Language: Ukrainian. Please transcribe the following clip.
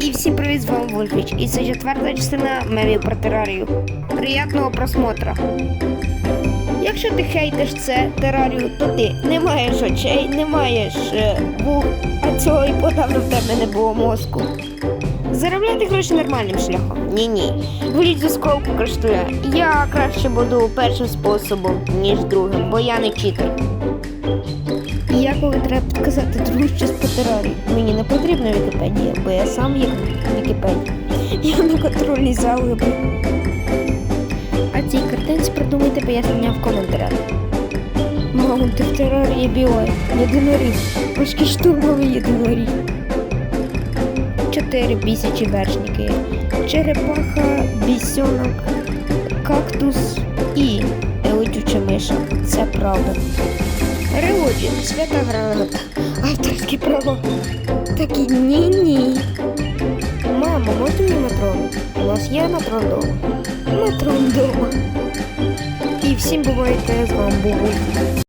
І всім привіт, з вами Вольфіч. І це четверта частина мемів про терарію. Приятного просмотра. Якщо ти хейтиш це терарію, то ти не маєш очей, не маєш е, вух, а цього і подавно в тебе не було мозку. Заробляти гроші нормальним шляхом. Ні-ні. Виліть за сколку коштує. Я краще буду першим способом, ніж другим, бо я не читер. І треба підказати другу щось по терорі, мені не потрібна Вікіпедія, бо я сам є Вікіпедія. Я на контрольній залиби. А цій картинці придумайте пояснення в коментарях. Маунти в терорії білої, єдиноріг, важкі штурмовий єдиноріг. Чотири бісячі вершники. Черепаха, бісьонок, кактус і летюча миша. Це правда. Свята граната, авторські права. Такі ні-ні. Мамо, можна мені матрон? У нас є матрон дома. Матрон дома. І всім бувайте з вами був.